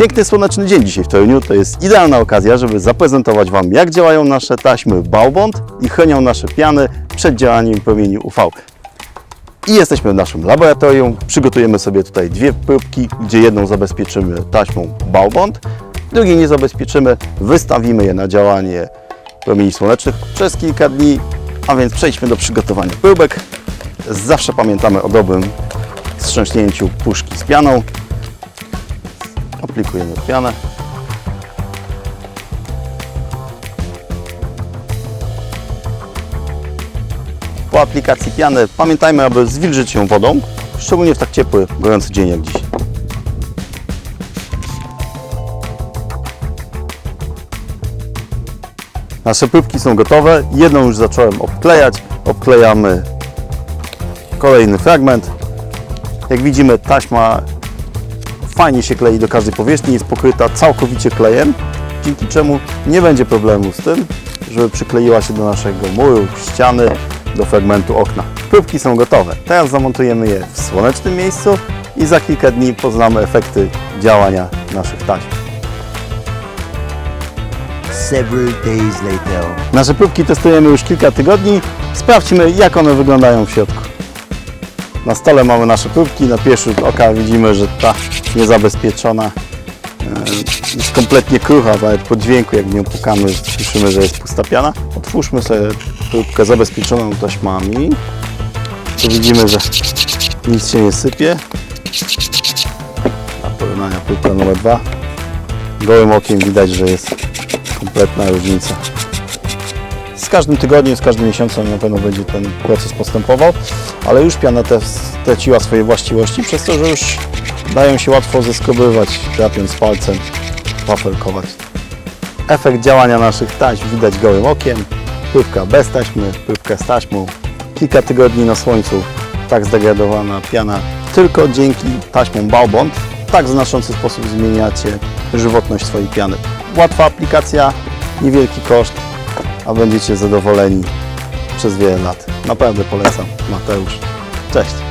Piękny słoneczny dzień dzisiaj w Toruniu. To jest idealna okazja, żeby zaprezentować Wam, jak działają nasze taśmy Baubond i chronią nasze piany przed działaniem promieni UV. I jesteśmy w naszym laboratorium. Przygotujemy sobie tutaj dwie próbki, gdzie jedną zabezpieczymy taśmą Baubond, drugiej nie zabezpieczymy. Wystawimy je na działanie promieni słonecznych przez kilka dni. A więc przejdźmy do przygotowania próbek. Zawsze pamiętamy o dobrym wstrząśnięciu puszki z pianą. Aplikujemy pianę. Po aplikacji piany pamiętajmy, aby zwilżyć ją wodą, szczególnie w tak ciepły, gorący dzień jak dziś. Nasze próbki są gotowe. Jedną już zacząłem obklejać. Obklejamy kolejny fragment. Jak widzimy, taśma fajnie się klei do każdej powierzchni, jest pokryta całkowicie klejem, dzięki czemu nie będzie problemu z tym, żeby przykleiła się do naszego muru, ściany, do fragmentu okna. Próbki są gotowe. Teraz zamontujemy je w słonecznym miejscu i za kilka dni poznamy efekty działania naszych taśm. Nasze próbki testujemy już kilka tygodni. Sprawdźmy, jak one wyglądają w środku. Na stole mamy nasze próbki. Na pierwszy oka widzimy, że ta niezabezpieczona e, jest kompletnie krucha, nawet po dźwięku, jak nią pukamy, słyszymy, że jest pusta piana. Otwórzmy sobie próbkę zabezpieczoną taśmami. Tu widzimy, że nic się nie sypie. Dla porównania próbka numer dwa. Gołym okiem widać, że jest kompletna różnica. Z każdym tygodniem, z każdym miesiącem na pewno będzie ten proces postępował, ale już piana te straciła swoje właściwości, przez to, że już dają się łatwo zeskrobywać, drapiąc palcem, wafelkować. Efekt działania naszych taśm widać gołym okiem. Próbka bez taśmy, próbka z taśmą. Kilka tygodni na słońcu tak zdegradowana piana tylko dzięki taśmom Baubond w tak znaczący sposób zmieniacie żywotność swojej piany. Łatwa aplikacja, niewielki koszt, a będziecie zadowoleni przez wiele lat. Naprawdę polecam. Mateusz. Cześć.